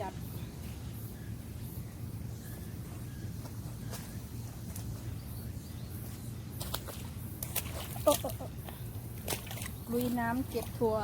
จัดลุยน้ำเก็บถั่ว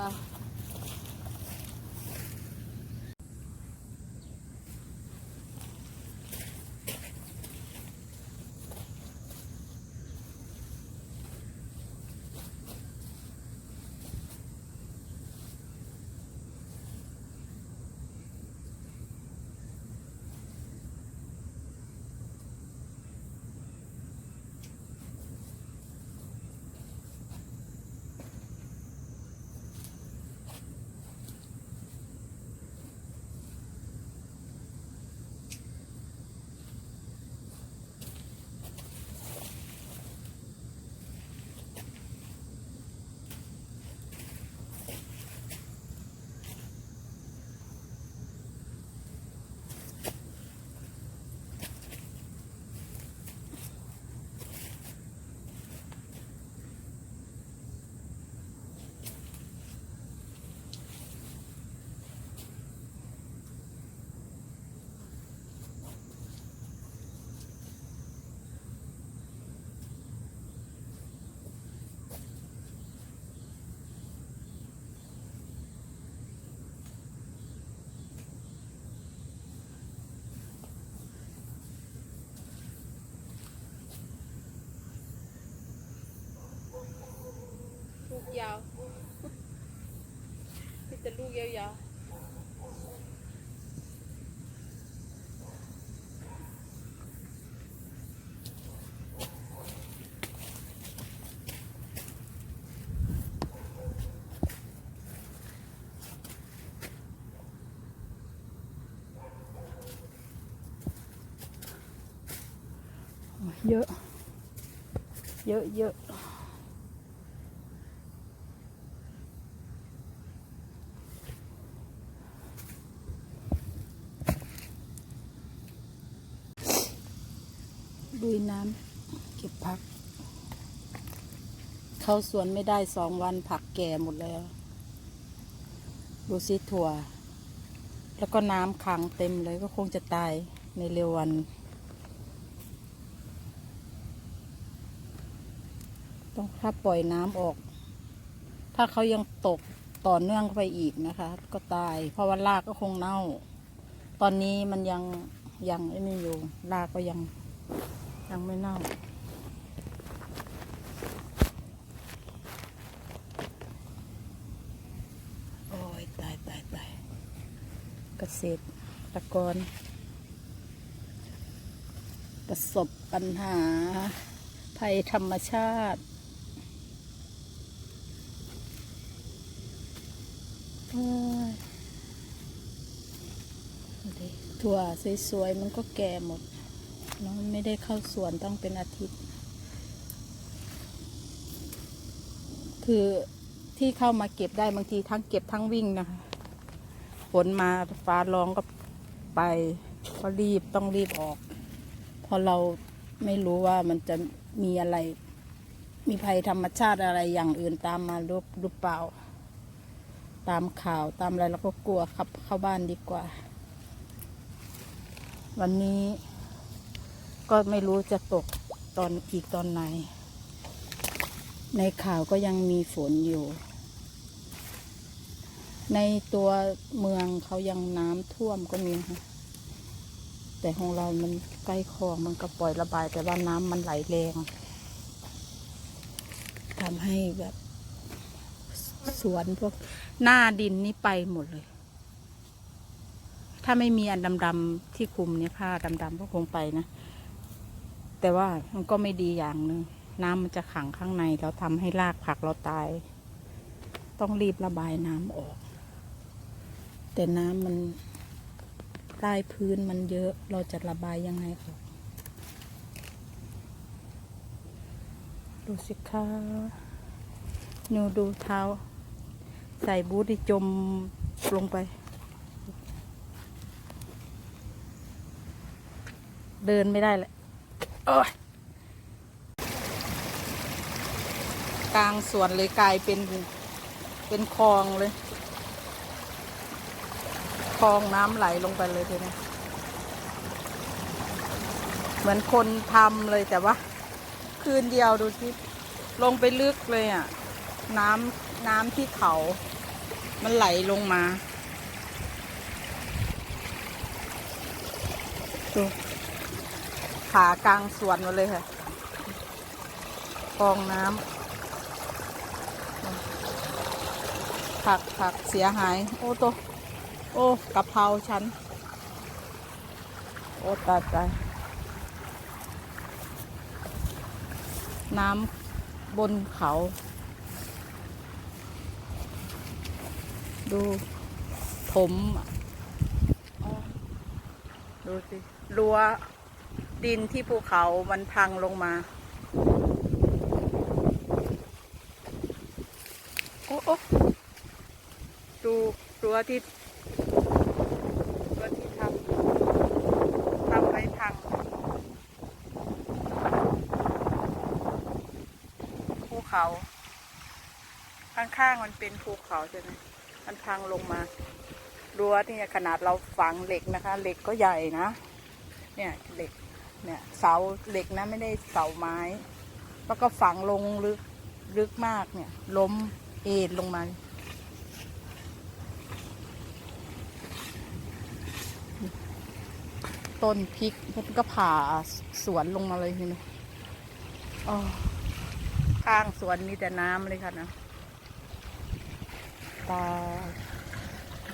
เยอะ เยอะเยอะดุยน้ำเก็บผัก เข้าสวนไม่ได้สองวันผักแก่หมดแล้ว ดูสิถั่ว แล้วก็น้ำขังเต็มเลยก็คงจะตายในเร็ววัน ต้องถ้าปล่อยน้ำออก ถ้าเขายังตกต่อเนื่องไปอีกนะคะ ก็ตาย เพราะว่ารากก็คงเน่า ตอนนี้มันยังยังไอ้นี่อยู่รากก็ยังยังไม่เน่าโอ้ยตายตายตายเกษตรกรประสบปัญหาภัยธรรมชาติโอ้ยดูดิ ถั่วสวยๆ มันก็แก่หมดน้องไม่ได้เข้าสวนต้องเป็นอาทิตย์ คือที่เข้ามาเก็บได้บางทีทั้งเก็บทั้งวิ่งนะคะฝนมาฟ้าร้องก็ไปก็รีบต้องรีบออก เพราะเราไม่รู้ว่ามันจะมีอะไร มีภัยธรรมชาติอะไรอย่างอื่นตามมาหรือเปล่า ตามข่าวตามอะไรเราก็กลัวขับเข้าบ้านดีกว่า วันนี้ก็ไม่รู้จะตกตอนอีกตอนไหน ในข่าวก็ยังมีฝนอยู่ ในตัวเมืองเขายังน้ำท่วมก็มีนะคะแต่ของเรามันใกล้คลองมันก็ปล่อยระบาย แต่ว่าน้ำมันไหลแรงทำให้แบบสวนพวก หน้าดินนี่ไปหมดเลย ถ้าไม่มีอันดำๆที่คลุมเนี่ยผ้าดำๆก็คงไปนะ แต่ว่ามันก็ไม่ดีอย่างหนึ่งน้ำมันจะขังข้างในแล้วทำให้รากผักเราตาย ต้องรีบระบายน้ำออก แต่น้ำมันใต้พื้นมันเยอะ เราจะระบายยังไงออกดูสิคะหนูดูเท้า ใส่บูทที่จมลงไป เดินไม่ได้เลยกลางสวนเลยกลายเป็นเป็นคลองเลยคลองน้ำไหลลงไปเลยทีนี้เหมือนคนทำเลยแต่ว่า คืนเดียวดูสิลงไปลึกเลยอะ น้ำ น้ำที่เขา มันไหลลงมาดูขากลางสวนมาเลยค่ะคลองน้ำผักผักเสียหาย โอ้โตวโอ้กะเพราฉัน โอ้ตายตายน้ำบนเขา ดูถมดูสิรั้วดินที่ภูเขามันพังลงมา โอ้โอ้ดูรั้วที่รั้วที่ทำทำไว้พังภูเขา ข้างๆมันเป็นภูเขาใช่ไหม มันพังลงมารั้วเนี่ยขนาดเราฝังเหล็กนะคะ เหล็กก็ใหญ่นะ เนี่ยเหล็ก เนี่ยเสาเหล็กนะไม่ได้เสาไม้ แล้วก็ฝังลงลึกลึกมากเนี่ย ล้มเอ็นลงมาต้นพริกมันก็ผ่าสวนลงมาเลยเห็นไหมอ๋อข้างสวนมีแต่น้ำเลยค่ะนะา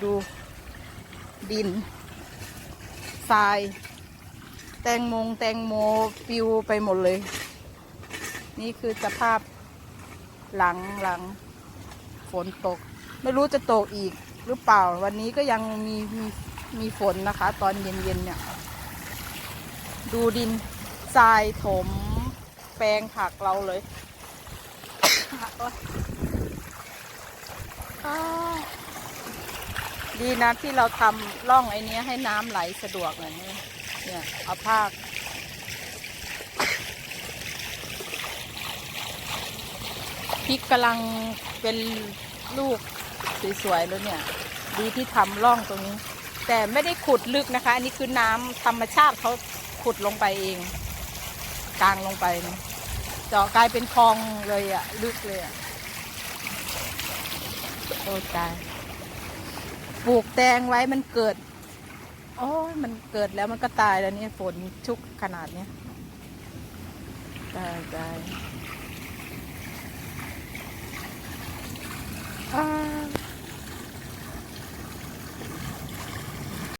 ดูดินทราย แตงมงแตงโมปิวไปหมดเลย นี่คือสภาพหลังหลังฝนตก ไม่รู้จะตกอีกหรือเปล่า วันนี้ก็ยังมีมีมีฝนนะคะ ตอนเย็นๆเนี่ย ดูดินทรายถมแปลงผักเราเลย ดีนะที่เราทำร่องไอ้นี้ให้น้ำไหลสะดวกหน่อยเนี่ยเนี่ยเอาผ้าพริกกำลังเป็นลูกสวยๆแล้วเนี่ย ดีที่ทำร่องตรงนี้ แต่ไม่ได้ขุดลึกนะคะ อันนี้คือน้ำธรรมชาติเขาขุดลงไปเองกลางลงไปเจาะกลายเป็นคลองเลยอะลึกเลยอะ โอ้ตายปลูกแตงไว้มันเกิดโอ้ยมันเกิดแล้วมันก็ตายแล้วนี่ฝนชุกขนาดเนี้ยตายตายอ่า